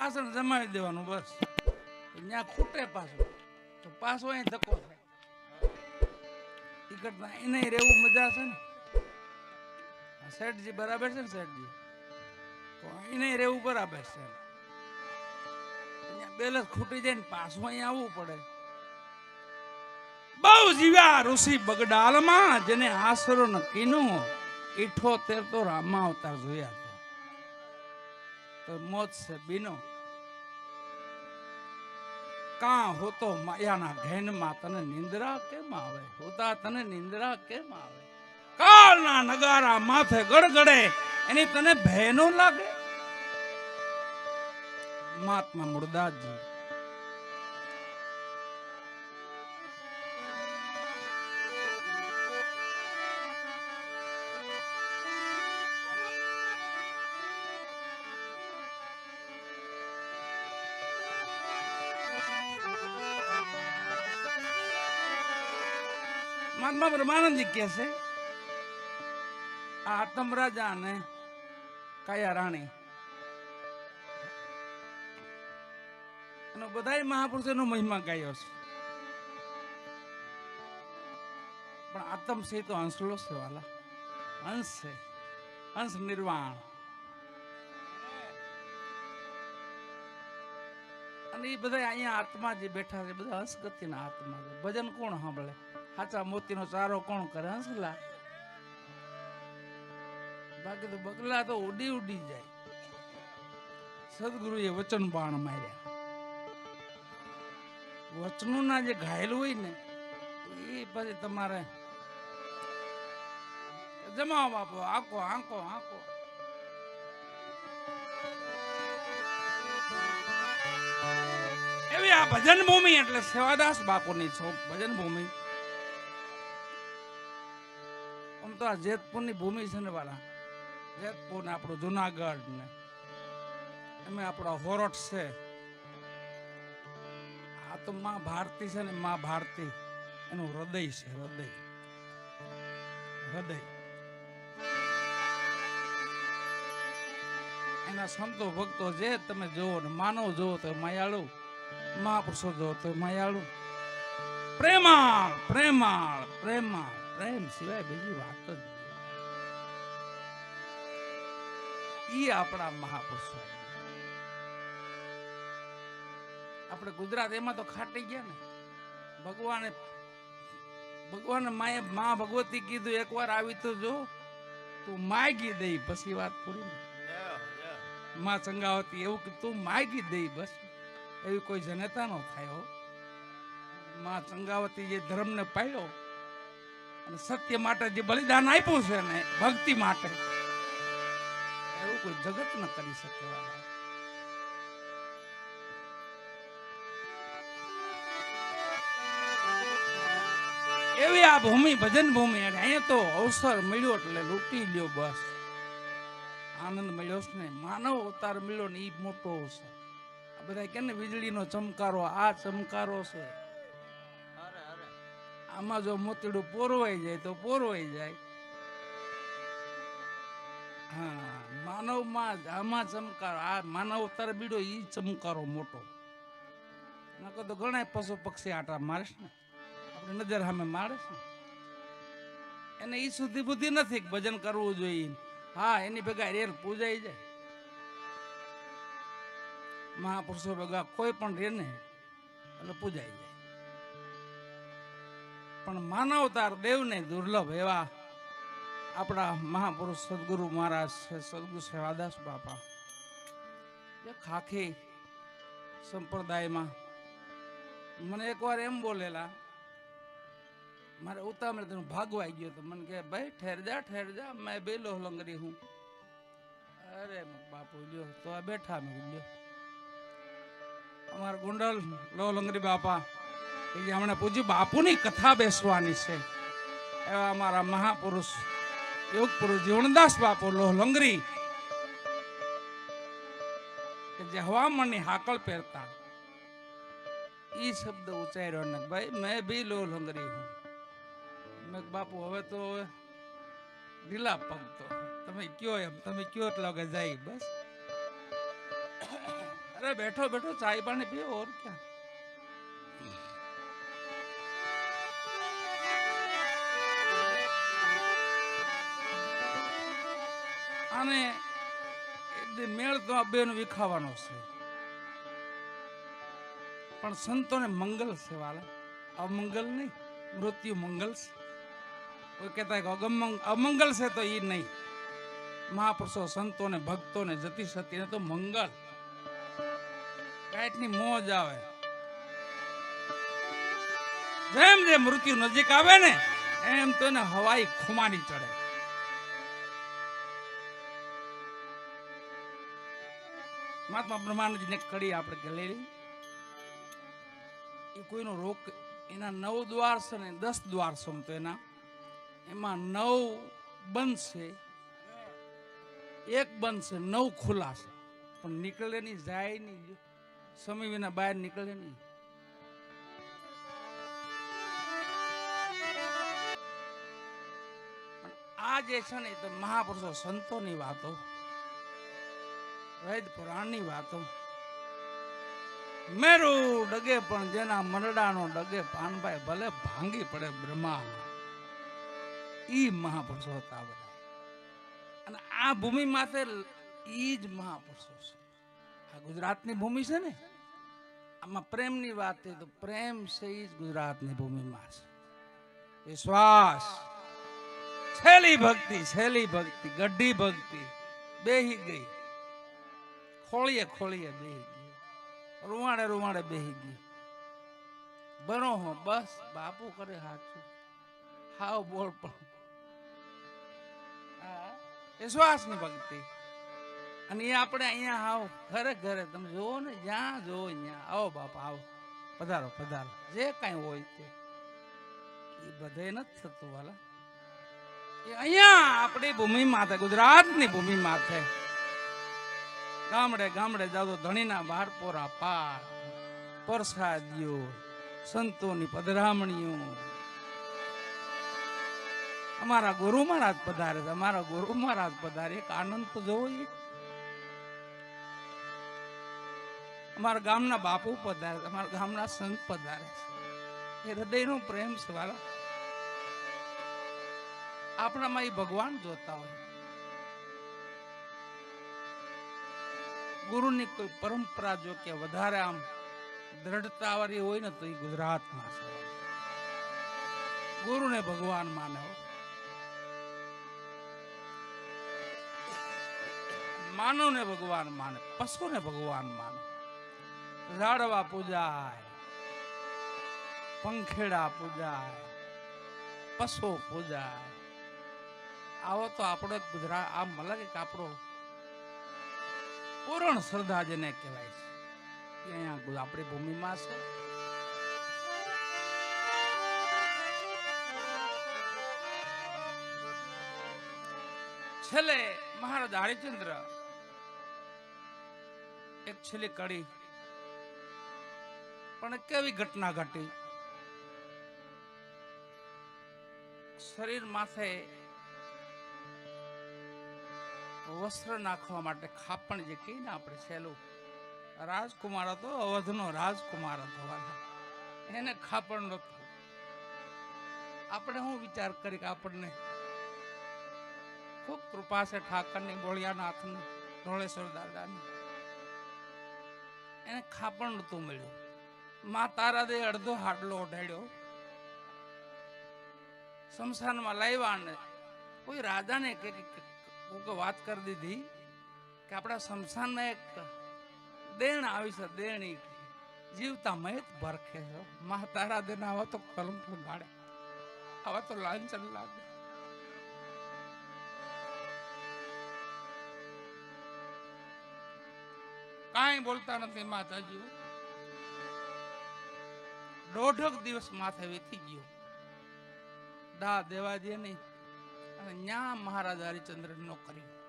આસન જમાવી દેવાનું બસ. ત્યાં ખૂટે પાછું. તો પાછો અહીં ધક્કો થાય. ઈ કરતા એને રહેવું મજા છે ને? શેઠજી બરાબર છે ને શેઠજી? તો એને રહેવું બરાબર છે. અહીંયા બેલેન્સ ખૂટી જાય ને પાછું અહીંયા આવવું પડે. બહુ જીવ્યા ઋષિ બગડાલમાં, જેને આશરો ન. કીનો ઇઠોતેર તો રામા અવતાર જોયા હતા. તો મોત છે બીનો. કા હોતો માયાના ઘેનમાં તને નિંદ્રા કેમ આવે? હોતા તને નિંદ્રા કેમ આવે? કાળના નગારા માથે ગડગડે, એની તને ભયનો લાગે? મહાત્મા મુરદાસજી મહાત્મા બ્રહ્માનંદજી કહે છે આતમ રાજા અને કાયા રાણી. એનો મહાપુરુષો નો મહિમા ગાયો છે. પણ આતમ છે તો હંસલો છે વાલા. હંસ છે. હંસ નિર્વાણ. અને એ બધા અહીંયા આત્મા જે બેઠા છે, બધા હંસગતિના આત્મા છે. ભજન કોણ સાંભળે? સાચા મોતીનો ચારો કોણ કરે, હંસલા? બાકી તો બગલા તો ઉડી ઉડી જાય. સદગુરુએ વચન બાણ માર્યા. વચનોના જે ઘાયલ હોય ને, એ પછી તમારે જમાવો બાપો આંકો આંકો આંકો એવી આ ભજન ભૂમિ એટલે સેવાદાસ બાપુની છો ભજન ભૂમિ તો આ જેતપુરની ભૂમિ છે ને વાળા જેતપુર ને આપણું જુનાગઢ ને. એમાં આપણો હોરોટ છે. આ તો માં ભારતી છે ને માં ભારતી. એનું હૃદય છે, હૃદય. હૃદય. એના સંતો ભક્તો જે તમે જોવો ને, માનવ જોવો તો માયાળુ, મહાપુરુષો જોવો તો માયાળુ. પ્રેમાળ પ્રેમાળ પ્રેમાળ. પ્રેમ સિવાય બીજી વાત જ ઈ આપણા મહાપુરુષો આપણે ગુજરાત એમાં તો ખાટી ગયા ને. ભગવાને, ભગવાન માએ મા ભગવતી કીધું, એકવાર આવી તો જો, તું માગી દઈ પછી વાત પૂરી માં ચંગાવતી એવું કે તું માગી દઈ બસ. એવી કોઈ જનતા નો થાયમાં ચંગાવતી જે ધર્મને પાડ્યો સત્ય માટે જે બલિદાન આપ્યું છે ને, ભક્તિ માટે, એવું કોઈ જગત ન કરી શકે એવી આ ભૂમિ, ભજન ભૂમિ અહીંયા તો અવસર મળ્યો એટલે લૂંટી લ્યો બસ. આનંદ મળ્યો છે ને, માનવ અવતાર મળ્યો ને એ મોટો આ બધા કે ને વીજળીનો ચમકારો, આ ચમકારો છે. આમાં જો મોતીડું પોરવાઈ જાય તો પોરવાઈ જાય. હા, માનવમાં આમાં ચમકારો, આ માનવ અવતાર બીડો એ ચમકારો મોટો. નકર તો ઘણા પશુ પક્ષી આટા મારે છે ને. આપણે નજર સામે મારે છે ને. એને એ સુધી બુદ્ધિ નથી ભજન કરવું જોઈએ. હા, એની ભેગા રેલ પૂજાઈ જાય. મહાપુરુષો ભેગા કોઈ પણ રેને એટલે પૂજાઈ જાય. પણ માનવતાર દેવને દુર્લભ એવા આપણા મહાપુરુષ સદગુરુ મહારાજ છે, સદગુરુ સેવાદાસ બાપા. એ ખાખી સંપ્રદાયમાં મને એકવાર એમ બોલેલા, મારે ઉતામળ તેનું ભાગવાઈ ગયો તો મને કે, ભાઈ, ઠેર જા ઠેર જા, મેં બેલો લંગરી હું. અરે બાપુ, લ્યો, તો બેઠા મેં, લ્યો. અમારા ગુંડલ લો લંગરી બાપા કે હમણાં પૂજ્ય, બાપુની કથા બેસવાની છે. એવા અમારા મહાપુરુષ, યોગ પુરુષ જીવનદાસ બાપુ લોહલંગરી કે જે હવામાનની હાકળ પહેરતા. એ શબ્દ ઉચ્ચાર્યો ને, ભાઈ, મેં બી લો લંગરી હું. મેં બાપુ, હવે તો ઢીલા પગ તો તમે કયો એમ, તમે કયો એટલે કે જાય, બસ. અરે બેઠો બેઠો ચાય પાણી પીઓ ઓર ક્યાં? અને મેળ તો આ બેન વિખાવાનો છે. પણ સંતોને મંગલ છે વાલા. અમંગલ નહીં, મૃત્યુ મંગલ છે. કોઈ કહેતા કે અગમંગ, અમંગલ છે તો એ નહીં. મહાપુરુષો સંતોને, ભક્તોને જતી સતીને તો મંગલ. કાંઈકની મોજ આવે. જેમ જેમ મૃત્યુ નજીક આવે ને, એમ તો એને હવાઈ ખુમાની ચડે. મહાત્મા બ્રહ્માનંદજીને કડી આપણે ગલેલી. એ કોઈનો રોક એના નવ દ્વાર છે ને દસ દ્વાર સમતો એના, એમાં નવ બંધ છે એક બંધ છે નવ ખુલ્લા છે પણ નીકળે નહીં, જાય નહીં. સમય વિના બહાર નીકળે નહીં. આ જે છે ને તો મહાપુરુષો સંતોની વાતો. વેદ પુરાણની વાતો. મેરુ ડગે પણ જેના મરડાનો ડગે પાનભાઈ ભલે ભાંગી પડે બ્રહ્મા ઈ મહાપુરુષો હતા બધા. અને આ ભૂમિ માથે ઈ જ મહાપુરુષો છે. આ ગુજરાતની ભૂમિ છે ને? આમાં પ્રેમની વાત છે તો પ્રેમ છે ઈ જ ગુજરાતની ભૂમિમાં છે. વિશ્વાસ છેલ્લી ભક્તિ છેલ્લી ભક્તિ, ગઢી ભક્તિ. બેહી ગઈ. ખોળીએ ખોળીએ બેહી ગયો. રૂવાડે રૂવાડે બેહી ગયો. બનો હો બસ બાપુ કરે હાચું. હાવ બોલ પણ. હા, વિશ્વાસની ભક્તિ. અને એ આપણે અહીંયા આવો ઘરે ઘરે તમે જુઓ ને જ્યાં જુઓ ત્યાં. આવો બાપા આવો. પધારો પધારો. જે કાંઈ હોય તે. એ બધે નથી થતું વાલા. એ અહીંયા આપણી ભૂમિ માથે ગુજરાતની ભૂમિ માથે. ગામડે ગામડે જાવ ધણીના બારપોરા પાર પરસાદીઓ સંતોની પધરામણીઓ. અમારા ગુરુ મહારાજ પધારે છે. અમારા ગુરુ મહારાજ પધારે. એક આનંદ તો જોવો અમારા ગામના બાપુ પધારે અમારા ગામના સંત પધારે છે. એ હૃદયનો પ્રેમ છે, વાલા. આપણામાં એ ભગવાન જોતા હોય. ગુરુની કોઈ પરંપરા જો કે વધારે આમ દ્રઢતા વાળી હોય ને તો એ ગુજરાતમાં છે. ગુરુને ભગવાન માને હો. માનવને ભગવાન માને, પશુને ભગવાન માને. ઝાડવા પૂજાય, પંખેડા પૂજાય, પશુ પૂજાય. આવો તો આપણો એક ગુજરાત, આમ મતલબ કે આપણો પૂર્ણ શ્રદ્ધા જેને કહેવાય છે. એ અહીંયા આપણી ભૂમિમાં છે. છેલ્લે મહારાજ હરિચંદ્ર, એક છેલ્લી કડી, પણ કેવી ઘટના ઘટી? શરીર માથે વસ્ત્ર નાખવા માટે ખાપણ જે કહીને આપણે છેલું રાજકુમાર હતો, અવધનો રાજકુમાર હતો. એને ખાપણ નહોતું. આપણે શું વિચાર કરી કે આપણને ખૂબ કૃપા છે ઠાકરની, બોળિયાનાથની ઢોળેશ્વર દાદાની. એને ખાપણ નહોતું મળ્યું. મા તારા દે અડધો હાડલો ઓઢાડ્યો. શમશાનમાં લાવ્યા અને કોઈ રાજાને કે કે- વાત કરી દીધી કે આપણા શમશાનમાં એક દેણ આવી છે, દેણી. જીવતા મહેત ભરખે છે. મા તારા દેન આવા તો કલંક ગાડે આવા તો લાંચન લાગે. કાંઈ બોલતા નથી માતાજી. દોઢક દિવસ માથે વીતી ગયો. દા દેવાજી નહીં અને ન્યા હરિચંદ્ર નો કર્યું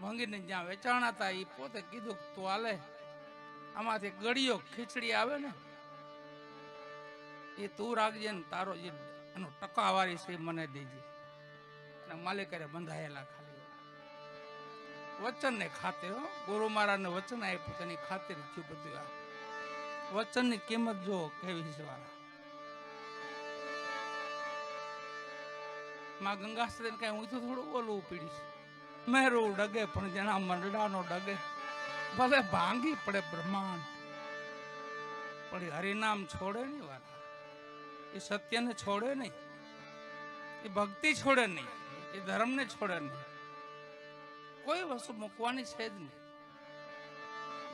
મંગીને જ્યાં વેચાણા હતા એ પોતે કીધું તું હાલે, આમાંથી ગળીઓ ખીચડી આવે ને એ તું રાખજે ને તારો જે એનો ટકાવારી છે મને દેજે. અને માલિકરે બંધાયેલા ખાલી. વચનને ખાતે હો, ગુરુ મહારાજને વચન આપ્યું, તેની ખાતર થયું બધું આ. વચનની કિંમત જો કેવી છે વાળા. માં ગંગાસ્ત્રી કઈ હું તો થોડું ઓલું પીડીશ. મેરું ડગે પણ જેના મંડળાનો ડગે. ભલે ભાંગી પડે બ્રહ્માંડ. પણ હરિનામ છોડે નહીં વાત એ સત્યને છોડે નહીં. એ ભક્તિ છોડે નહીં. એ ધર્મને છોડે નહીં. કોઈ વસ્તુ મૂકવાની છે જ નહીં.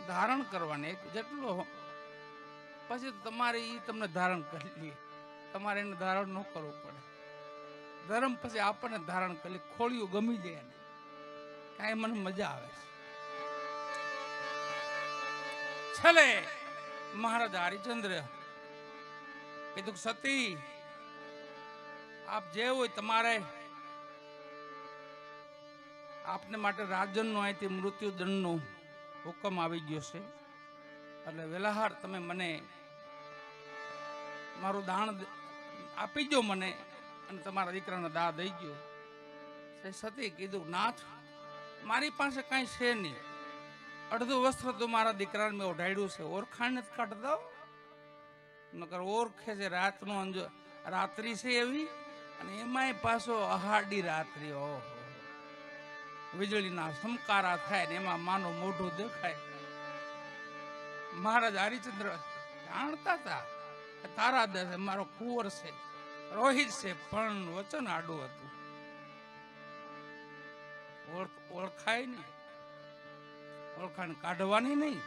ધારણ કરવાની એક જેટલો પછી તમારે એ તમને ધારણ કરી લે. તમારે એને ધારણ ન કરવું પડે. ધર્મ પછી આપણને ધારણ કરી. ખોળિયું ગમી જાય એને. કાંઈ મને મજા આવે છે. છેલ્લે મહારાજ હરિચંદ્ર કીધું સતી, આપ જે હોય તમારે આપને માટે રાજનનો અહીંથી મૃત્યુદંડનો હુકમ આવી ગયો છે. એટલે વેલાહાર, તમે મને મારું દાણ આપી દો મને. અને તમારા દીકરાને દા દઈ ગયો. એ સતી કીધું, નાથ, મારી પાસે કાંઈ છે નહીં. અડધું વસ્ત્ર તો મારા દીકરાને મેં ઓઢાડ્યું છે. ઓળખાણ જ કાઢ દો નકર ઓરખે છે રાતનો અંજો, રાત્રિ છે એવી, અને એમાંય પાછો અહાડી રાત્રિ, ઓહો. વીજળીના સમકારા થાય ને એમાં માનો મોઢું દેખાય. મહારાજ હરિચંદ્ર જાણતા હતા તારા દસ મારો કુંવર છે. રોહિત છે પણ વચન આડું હતું. ઓળખાય નહીં. ઓળખાણ કાઢવાની નહીં.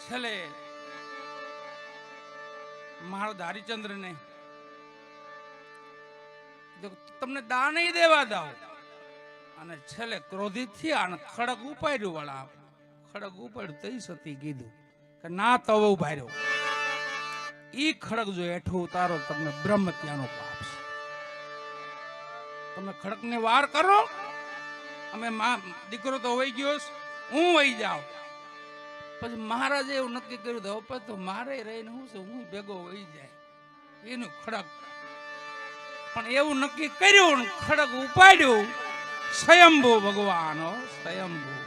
છેલ્લે મહારાજ હરિચંદ્ર ને તમને દાન દેવા દઉં અને છેલ્લે ક્રોધિત થયા અને ખડક ઉપાડ્યું વાળા ખડક ઉપાડ્યું તઈ સતી કીધું કે ના તવો ઉભાર્યો ઈ ખડક જો હેઠું ઉતારો, તમને બ્રહ્મ ત્યાંનો પાપ છે. તમે ખડકને વાર કરો. અમે દીકરો તો વહી ગયો હું વહી જાઉં. પછી મહારાજે એવું નક્કી કર્યું તો હવે તો મારે રહીને હું છે, હું ભેગો વહી જાય. એનું ખડક. પણ એવું નક્કી કર્યું, ખડક ઉપાડ્યું. સ્વયંભૂ ભગવાન સ્વયંભૂ.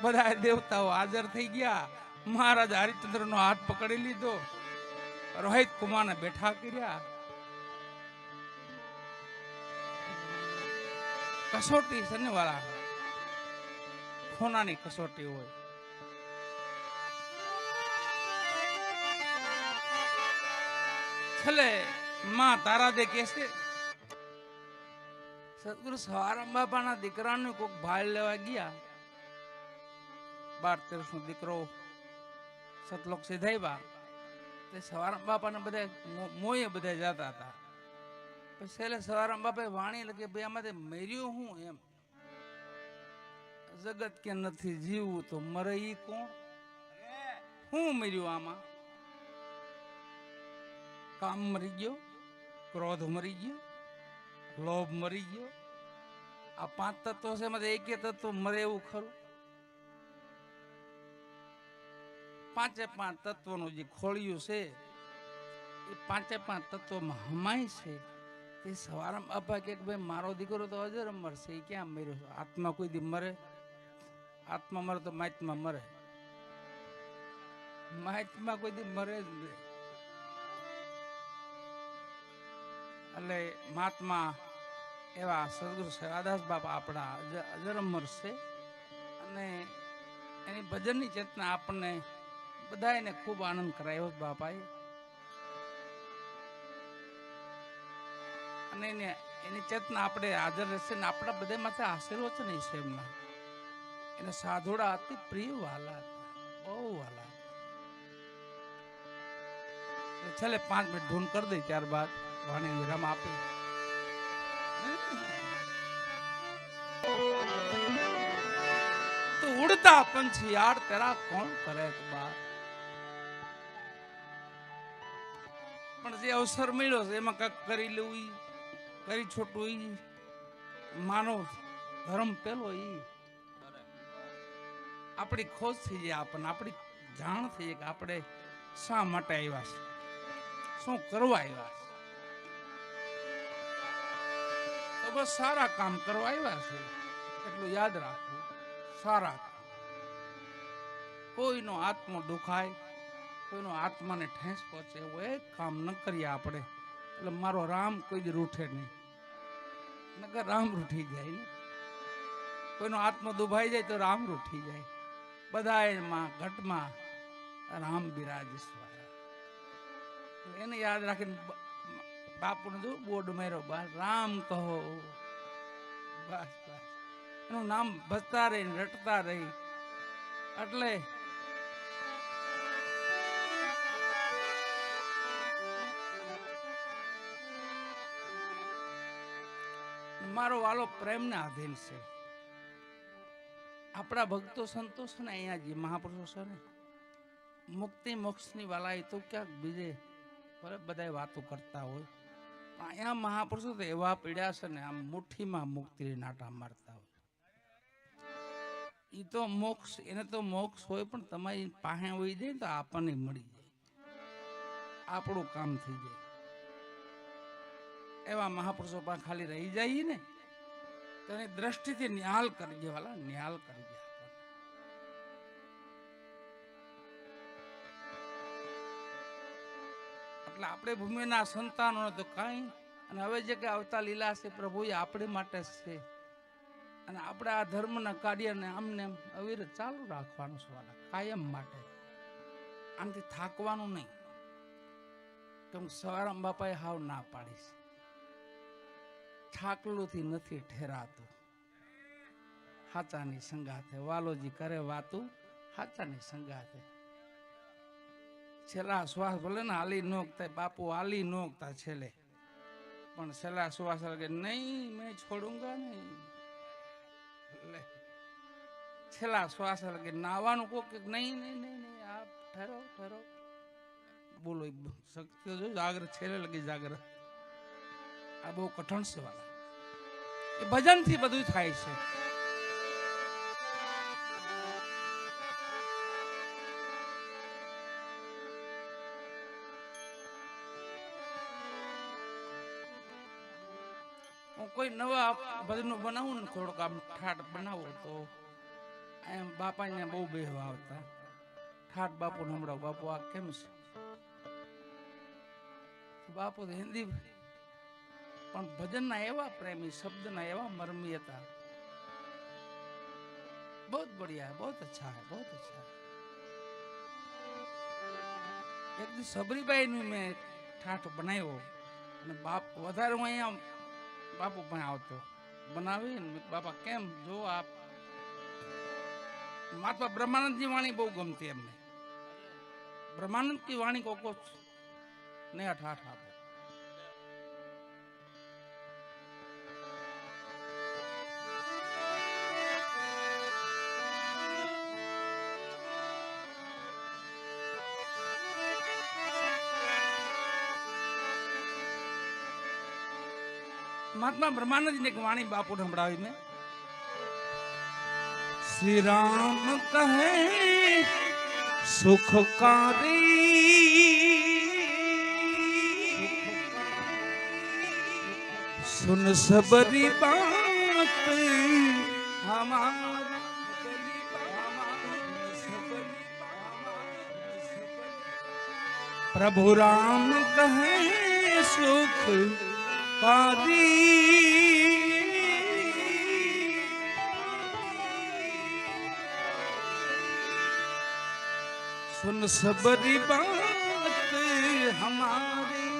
બધા દેવતાઓ હાજર થઈ ગયા. મહારાજ હરિચંદ્ર નો હાથ પકડી લીધો. રોહિત કુમારને બેઠા કર્યા કસોટી છે ને વાળા ખોનાની કસોટી હોય છેલ્લે માં તારા દે કે છે સદગુરુ સવારામ બાપાના દીકરાને કોક ભાળ લેવા ગયા બાર તેરસ નો દીકરો સતલોક સિધાઈવા તે સવારામ બાપાને બધા મો- બધા જતા હતા. પછી છેલ્લે સવારામ બાપાએ વાણી લખી, ભાઈ, આમાંથી મર્યું હું એમ. જગત કે નથી જીવવું તો મરે ઈ કોણ? હું મર્યું આમાં? કામ મરી ગયો, ક્રોધ મરી ગયો, લોભ મરી ગયો. આ પાંચ તત્વો છે એમાંથી એક તત્વ મરે એવું ખરું? પાંચે પાંચ તત્વોનું જે ખોળિયું છે, એ પાંચે પાંચ તત્વોમાં હમાય છે. તે સવારમાં બાપા કે ભાઈ મારો દીકરો તો અજર મરશે એ ક્યાં મર્યો છે? આત્મા કોઈ દી મરે? આત્મા મરે તો માહિતમાં મરે. માહિતમાં કોઈ દી મરે જ નહીં. એટલે મહાત્મા એવા સદગુરુ સેવાદાસ બાપા આપણા અજ- અજર અમર છે. અને એની ભજનની ચેતના આપણને બધાને ખૂબ આનંદ કરાયો બાપાએ. અને એને ચેતના આપણે હાજર રહેશે ને આપણા બધા માથે આશીર્વચન છે એમના એને સાધુડા અતિ પ્રિય વાલા બહુ વાલા છેલ્લે પાંચ મિનિટ ધૂન કરી દઈ ત્યારબાદ વાણી વિરામ આપી ઉડતા પંછી યાર, તેરા કોણ કરે બાર જે અવસર મળ્યો છે, એમાં કંઈક કરી લેવું એ કરી છોટું એ માનવ ધર્મ પેલો એ આપણી ખોજ થઈ જાય આપણને, આપણી જાણ થઈ જાય કે આપણે શા માટે આવ્યા છે? શું કરવા આવ્યા છે? તો બસ સારા કામ કરવા આવ્યા છે. એટલું યાદ રાખવું. સારા કોઈનો આત્મો દુખાય કોઈનો આત્માને ઠેસ પહોંચે એવું એક કામ ન કરીએ આપણે. એટલે મારો રામ કોઈ જ રૂઠે નહીં. નગર રામ રૂઠી જાય ને. કોઈનો આત્મા દુભાઈ જાય તો રામ રૂઠી જાય. બધા એમાં ઘટમાં રામ બિરાજેશ્વરા. એને યાદ રાખીને બાપુને જો બોર્ડ માર્યો બસ રામ કહો. બસ બસ. એનું નામ ભજતા રહી રટતા રહી. એટલે મારો વાલો પ્રેમને આધીન છે. આપણા ભક્તો સંતો છે ને અહીંયા જે, મહાપુરુષો છે ને? મુક્તિ મોક્ષની વાલા એ તો ક્યાંક બીજે બધા વાતો કરતા હોય. પણ અહીંયા મહાપુરુષો તો એવા પીડ્યા છે ને, આમ મુઠ્ઠીમાં મુક્તિ નાટા મારતા હોય. એ તો મોક્ષ, એને તો મોક્ષ હોય, પણ તમારી પાસે હોય જાય તો આપણને મળી જાય. આપણું કામ થઈ જાય. એવા મહાપુરુષો પણ ખાલી રહી જાય ને, તો એની દ્રષ્ટિથી નિહાલ કરી દે વાલા, નિહાલ કરી દે એટલે આપણે ભૂમિના સંતાનો તો કાંઈ અને હવે જે કે આવતા લીલા છે પ્રભુ એ આપણે માટે છે. અને આપણે આ ધર્મના કાર્યને આમને આમ અવિરત ચાલુ રાખવાનું છે વાલા, કાયમ માટે. આનાથી થાકવાનું નહીં. કેમ સવારામ બાપાએ હાવ ના પાડી છે. ઠાકલુથી નથી ઠેરાતું. હાચાની સંગાથે, વાલોજી કરે વાતું, હાચાની સંગાથે. છેલ્લા શ્વાસ ભલે ને હાલી નોકતા બાપુ હાલી નોકતા છેલ્લે. પણ છેલ્લા શ્વાસ લાગે, નહીં, મેં છોડુંગા નહીં. છેલ્લા શ્વાસ લાગે, નાવાનું કે, નહીં નહીં નહીં નહીં, આપ ઠરો ઠરો. બોલો, શક્તિ જો જાગ્રત છેલ્લે લગી જાગ્રત આ બહુ કઠણ સેવા એ ભજનથી બધું થાય છે. હું કોઈ નવા ભજનો બનાવું ને થોડોક આમ ઠાટ બનાવું તો એમ બાપાને બહુ બેહવા આવતા. ઠાટ બાપુ હમણાં બાપુ આ કેમ છે? બાપુ હિન્દી પણ ભજનના એવા પ્રેમી શબ્દના એવા મર્મી હતા. બહુ બઢિયા બહુ અચ્છા હે બહુ અચ્છા. હે એક દી સબરીબાઈ નું મેં ઠાઠ બનાવ્યો અને બાપ વધારે હું અહીંયા બાપુ પણ આવતો. બનાવી ને મેં કીધું, બાપા કેમ? જો આપ મહાત્મા બ્રહ્માનંદજી વાણી બહુ ગમતી એમને. બ્રહ્માનંદ કી વાણી કોકો ને ઠાઠ આપે. મહાત્મા બ્રહ્માનંદ એક વાણી બાપુ સંભળાવી મેં શ્રી રામ કહે સુખકારી સુન સબરી બાત હમારી પ્રભુ રામ કહે સુખ કરી સુન સબરી બાત હમારી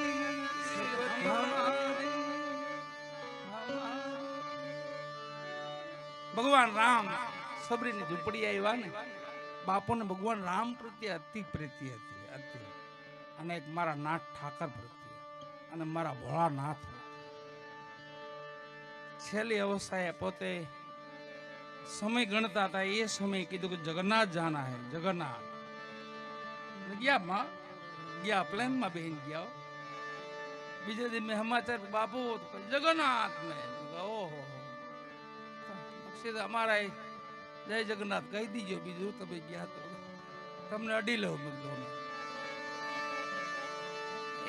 ભગવાન રામ સબરીની ઝૂંપડી આવ્યા ને બાપોને ભગવાન રામ પ્રત્યે અતિ પ્રીતિ હતી અતિ અને એક મારા નાથ ઠાકર પ્રત્યે અને મારા ભોળાનાથ છેલ્લી અવસ્થાએ પોતે સમય ગણતા હતા, એ સમય કીધું કે જગન્નાથ જાના હે, જગન્નાથ. ગયા માં, ગયા પ્લેનમાં બેન ગયા. બીજે દી મેં સમાચાર બાપુ, જગન્નાથ મેં. ઓહો સીધા અમારા જય જગન્નાથ કહી દીજો, બીજું તમે ગયા તો તમને અડી લો મેં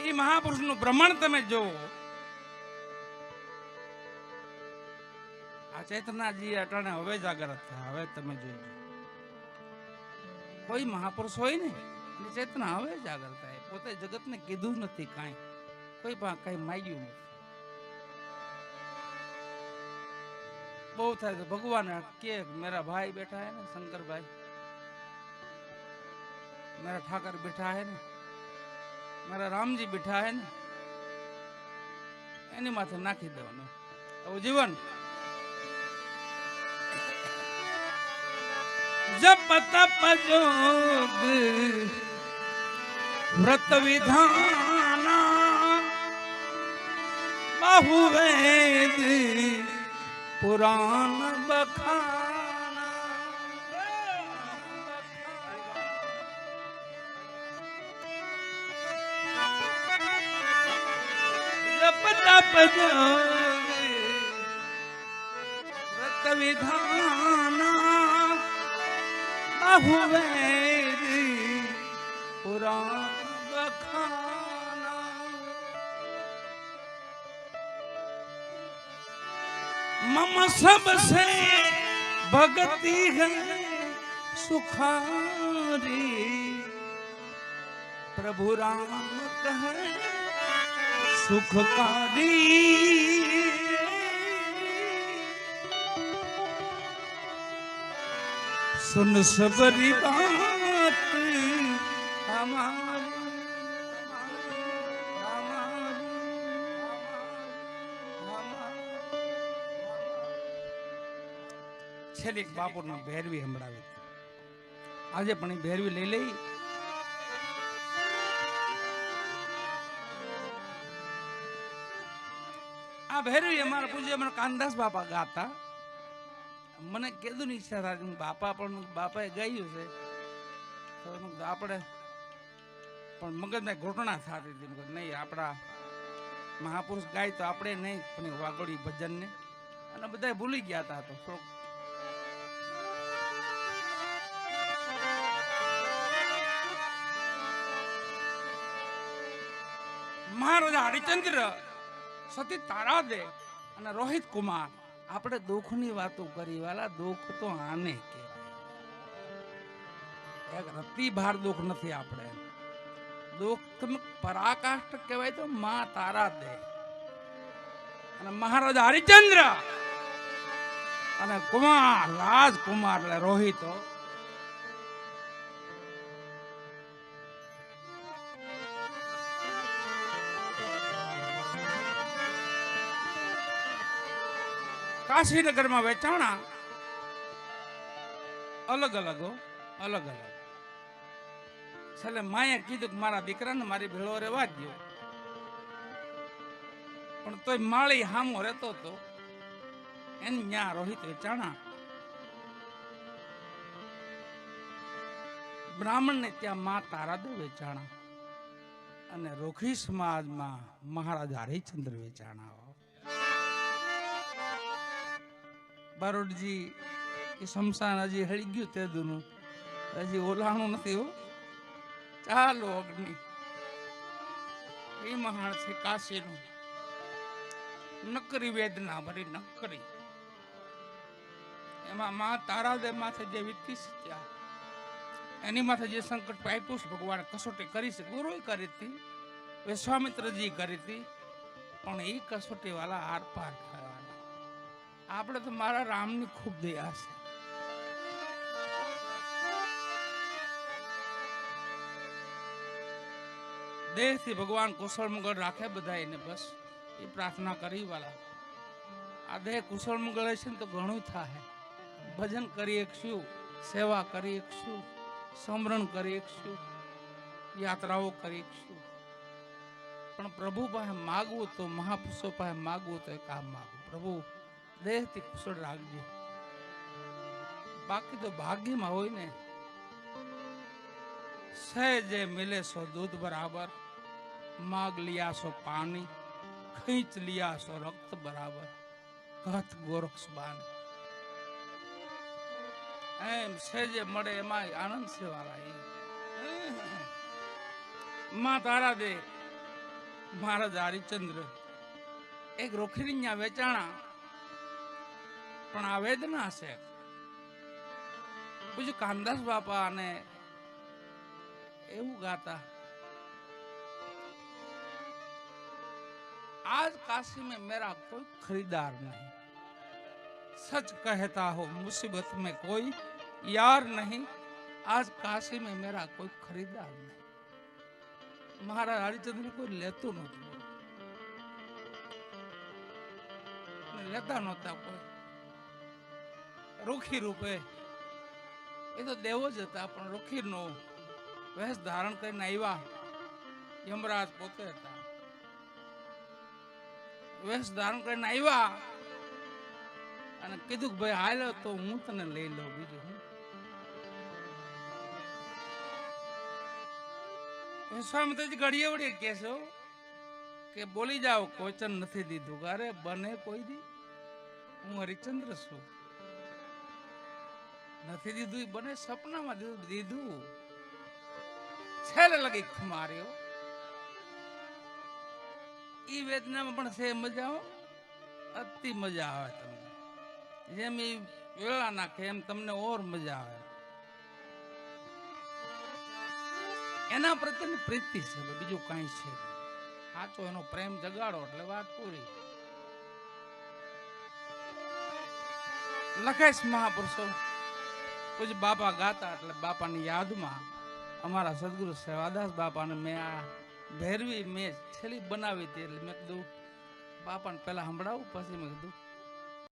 એ મહાપુરુષનું ભ્રમણ તમે જોવો ચેતનાજી અટાણે હવે જાગૃત થયા હવે તમે જોઈજો કોઈ મહાપુરુષ હોય ને એટલે ચેતના હવે જાગૃત થાય. પોતે જગતને કીધું નથી કાંઈ. કોઈ પણ કાંઈ માગ્યું નથી. બહુ થાય તો ભગવાન કે મેરા ભાઈ બેઠા હે ને, શંકરભાઈ. મેરા ઠાકર બેઠા હે ને, મારા રામજી બેઠા હે ને, એની માથે નાખી દેવાનું. આવું જીવન. જપ તપ જોગ વ્રત વિધાન. બાહુ વેદ. પુરાણ જોગ વ્રત વિધાન. मम सबसे भगती है सुखारी। प्रभु राम कहे सुखकारी। सुन सबरी बात हमारी છેલ્લી બાપુનો ભેરવી સંભળાવી આજે પણ એ ભેરવી લઈ લઈ આ ભેરવી અમારા પૂજ્ય અમારા કાનદાસ બાપા ગાતા મને કીધું ઈચ્છા થાય બાપા પણ બાપાએ ગાયું છે. આપણે પણ મગજમાં ઘોટણા થતી હતી. નહીં, આપણા મહાપુરુષ ગાય તો આપણે નહીં, પણ વાગોડી ભજનને. અને બધા ભૂલી ગયા હતા તો. થોડુંક મહારાજા હરિચંદ્ર, સતી તારાદે અને રોહિત કુમાર. આપણે દુઃખની વાતો કરી, વાલા, દુઃખ તો આને કહેવાય. એક રતિ ભાર દુઃખ નથી આપણે. દુઃખ તમે પરાકાષ્ઠ કહેવાય તો મા તારા દે. અને મહારાજા હરિચંદ્ર અને કુમાર, રાજકુમાર એટલે રોહિતો કાશીનગરમાં વેચાણા. અલગ અલગ અલગ અલગ. છેલ્લે માએ કીધું કે મારા દીકરાને મારી ભેળો રહેવા દો પણ તોય માળી હામો રહેતો તો એને ન્યા રોહિત વેચાણા. બ્રાહ્મણને ત્યાં મા તારાદેવ વેચાણા. અને રોખી સમાજમાં મહારાજા હરિચંદ્ર વેચાણા બારોટજી એ શમશાન હજી હળી ગયું તે દુનું. હજી ઓલાણું નથી હો. ચાલો અગ્નિ. એ મહાણ છે કાશીનું. નકરી વેદના ભરી નકરી. એમાં મા તારાદેવ માથે જે વીતી શક્યા, એની માથે જે સંકટ પાપ્યું છે, ભગવાન કસોટી કરી છે, ગુરુએ કરી હતી, વિશ્વામિત્રજી કરી હતી, પણ એ કસોટી વાળા આર પાર આપણે તો મારા રામની ખૂબ દયા છે દેહથી ભગવાન કુશળ મંગળ રાખે બધા એને બસ એ પ્રાર્થના કરી વાલા આ દેહ કુશળ મંગળ હશે ને તો ઘણું થાય ભજન કરી એકશું સેવા કરી એકશું સમરણ કરી એકશું યાત્રાઓ કરી એકશું પણ પ્રભુ પાસે માગવું તો મહાપુરુષો પાસે માગવું તો એ કામ માગવું પ્રભુ દેહથી કુશળ રાખજો. બાકી તો ભાગ્યમાં હોય ને, સહેજે મિલે સો દૂધ બરાબર, માગ લિયા સો પાણી, ખીંચ લિયા સો રક્ત બરાબર કથ ગોરક્ષ બાન. એમ સહેજે મળે એમાં આનંદ છે વાલા એ માં તારા દે, મહારાજ હરિચંદ્ર, એક રોખડી વેચાણા પણ આ વેદના છે બીજું કાનદાસ બાપા અને એવું ગાતા आज काशी में मेरा कोई खरीदार नहीं सच कहता हो मुसीबत में कोई यार नहीं आज काशी में मेरा कोई खरीदार नहीं મહારાજ હરિચંદ્ર કોઈ લેતું નહોતું ને લેતા નહોતા કોઈ રૂખી રૂપે. એ તો દેવો જ હતા, પણ રૂખી નો વેશ ધારણ કરીને આવ્યા. યમરાજ પોતે હતા. વેશ ધારણ કરીને આવ્યા અને કીધું કે ભાઈ, હાલો તો હું તને લઈ લઉં બીજું હું. વિશ્વામિત્રજી ઘડીએ વળીએ કેશો કે બોલી જાઓ, કોચન નથી દીધું. અરે, બને કોઈ દી. હું હરિચંદ્ર છું. નથી દીધું બને સપનામાં દીધું છેલ્લે લગી ખુમાર્યો ઈ વેદનામાં પણ છે મજા. અતિ મજા આવે તમને. જેમ ઈ વેળા નાખે, એમ તમને ઓર મજા આવે. એના પ્રત્યેની પ્રીતિ છે બીજું કાંઈ છે. સાચો એનો પ્રેમ જગાડો એટલે વાત પૂરી. લખેશ મહાપુરુષો પૂજ બાપા ગાતા એટલે બાપાની યાદમાં અમારા સદગુરુ સેવાદાસ બાપાને મેં આ ભેરવી મેં છેલ્લી બનાવી હતી એટલે મેં કીધું, બાપાને પહેલાં સંભળાવું, પછી મેં કીધું